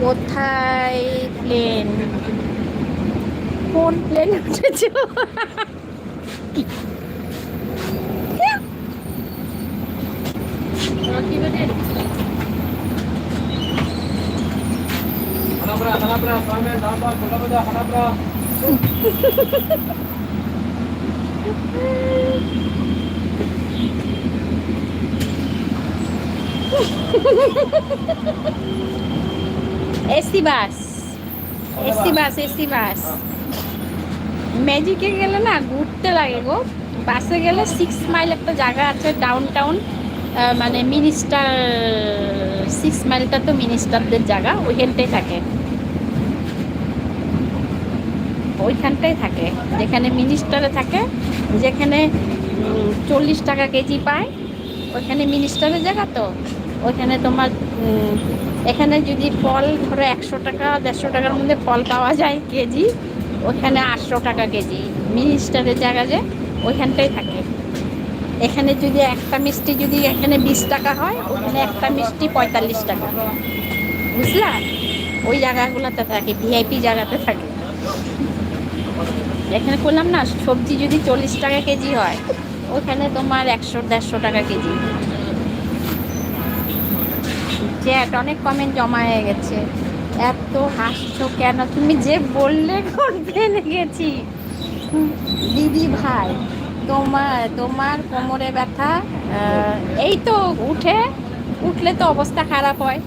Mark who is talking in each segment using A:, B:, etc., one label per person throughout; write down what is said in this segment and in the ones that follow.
A: কোথায় প্লেন কোন plane উঠেছ? AC bus AC bus AC bus ম্যাজিকে গেলে না ঘুরতে লাগে গো। বাসে গেলে সিক্স মাইল একটা জায়গা আছে ডাউন টাউন মানে মিনিস্টার সিক্স মাইলটা তো মিনিস্টারদের জায়গা, ওইখানটাই থাকে। ওইখানটাই থাকে, যেখানে মিনিস্টারে থাকে, যেখানে চল্লিশ টাকা কেজি পায়, ওইখানে মিনিস্টারের জায়গা তো। ওইখানে তোমার এখানে যদি ফল ধরো একশো টাকা, দেড়শো টাকার মধ্যে ফল পাওয়া যায় কেজি, ওইখানে আটশো টাকা কেজি। মিনিস্টারের জায়গা যে, ওইখানটাই থাকে। এখানে যদি একটা মিষ্টি যদি এখানে বিশ টাকা হয় ওখানে একটা মিষ্টি পঁয়তাল্লিশ টাকা। বুঝলা? ওই জায়গাগুলোতে থাকে ভিআইপি জায়গাতে থাকে। এখানে করলাম না, সবজি যদি চল্লিশ টাকা কেজি হয় ওখানে তোমার একশো, দেড়শো টাকা কেজি। চ্যাট অনেক কমেন্ট জমা হয়ে গেছে। এত হাসছো কেন? তুমি যে বললে করতে লেগেছি দিদি ভাই, তোমার তোমার কোমরে ব্যথা এই তো উঠে, উঠলে তো অবস্থা খারাপ হয়।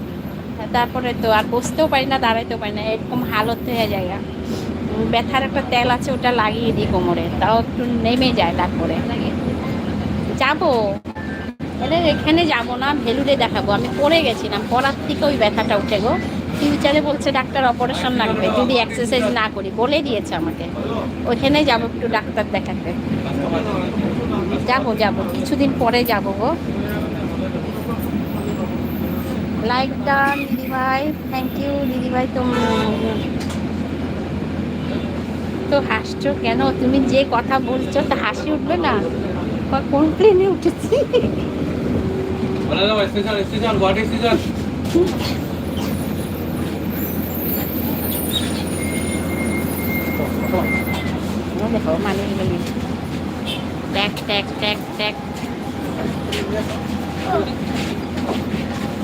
A: তারপরে তো আর বসতেও পারি না, দাঁড়াইতেও পারি না, এরকম হালত হয়ে যায় ব্যথার একটা তেল আছে, ওটা লাগিয়ে দিই কোমরে, তাও একটু নেমে যায় তারপরে। যাব। এলে এখানে যাব না, ভেলুরে দেখাবো। আমি পড়ে গেছিলাম, পড়ার থেকে ওই ব্যথাটা উঠে গো। ফিউচারে বলছে ডাক্তার, অপারেশন লাগবে, যদি এক্সারসাইজ না করি, বলে দিয়েছে আমাকে। ওইখানে যাব, একটু ডাক্তার দেখাতে। যাব যাব, কিছুদিন পরে যাব গো। লাইক ডান দিদিভাই। থ্যাংক ইউ দিদিভাই তো তো হাসছো কেন? তুমি যে কথা বলছো, তা হাসি উঠবে না? বা উঠেছি? ট্যাক ট্যাক ট্যাক ট্যাক।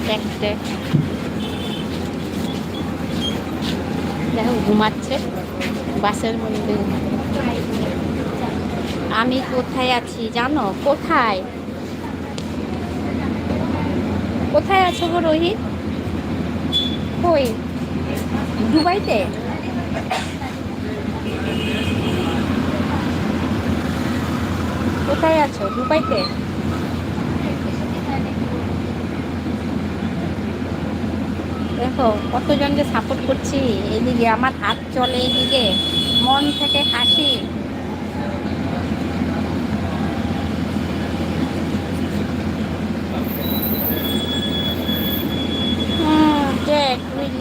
A: ট্যাক ট্যাক। দেখো, ঘুমাচ্ছে। বাসের মধ্যে। আমি কোথায় আছি জানো? কোথায়? কোথায় আছো গো রোহিত? কই? দুবাইতে? কোথায় আছো? দুবাইতে? দেখো, কতজনকে সাপোর্ট করছি। এদিকে আমার হাত চলে, এদিকে। মন থেকে হাসি।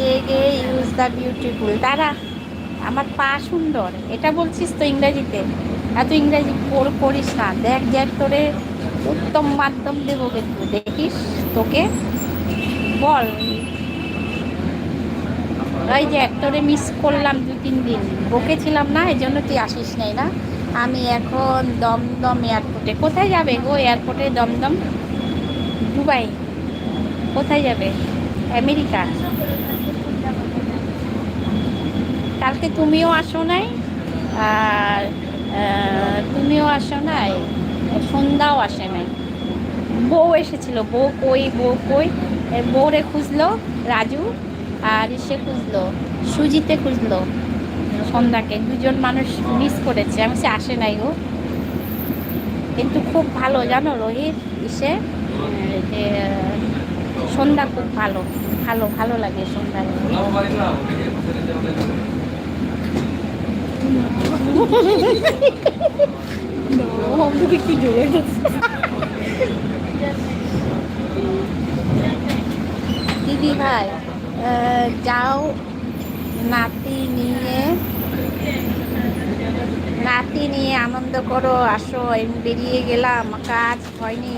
A: ইউজ দ্য বিউটিফুল তারা আমার পা সুন্দর। এটা বলছিস তো ইংরাজিতে? এত ইংরাজি পড়িস না। দেখ দেখ তোরে উত্তম মাধ্যম দেবো কিন্তু। দেখিস তোকে? বল। ওই যে, তোরে মিস করলাম দু তিন দিন। বকেছিলাম না, এই জন্য তুই আসিস নাই না। আমি এখন দমদম এয়ারপোর্টে। কোথায় যাবে গো এয়ারপোর্টে দমদম? দুবাই। কোথায় যাবে? আমেরিকা। কালকে তুমিও আসো নাই, আর তুমিও আসো নাই, সন্ধ্যাও আসে নাই। বউ এসেছিল, বউ কই বউ কই? বউরে খুঁজলো রাজু, আর সে খুঁজলো সুজিতে খুঁজলো সন্ধ্যাকে। দুজন মানুষ মিস করেছে, আমি সে আসে নাই গো। কিন্তু খুব ভালো, জানো, রোহিত, ইসে যে সন্ধ্যা খুব ভালো ভালো ভালো লাগে সন্ধ্যা
B: ওদিকে ছেড়ে যাবে।
A: দিদি ভাই যাও নাতি নিয়ে নাতি নিয়ে আনন্দ করো, আসো, আমি বেরিয়ে গেলাম, কাজ হয়নি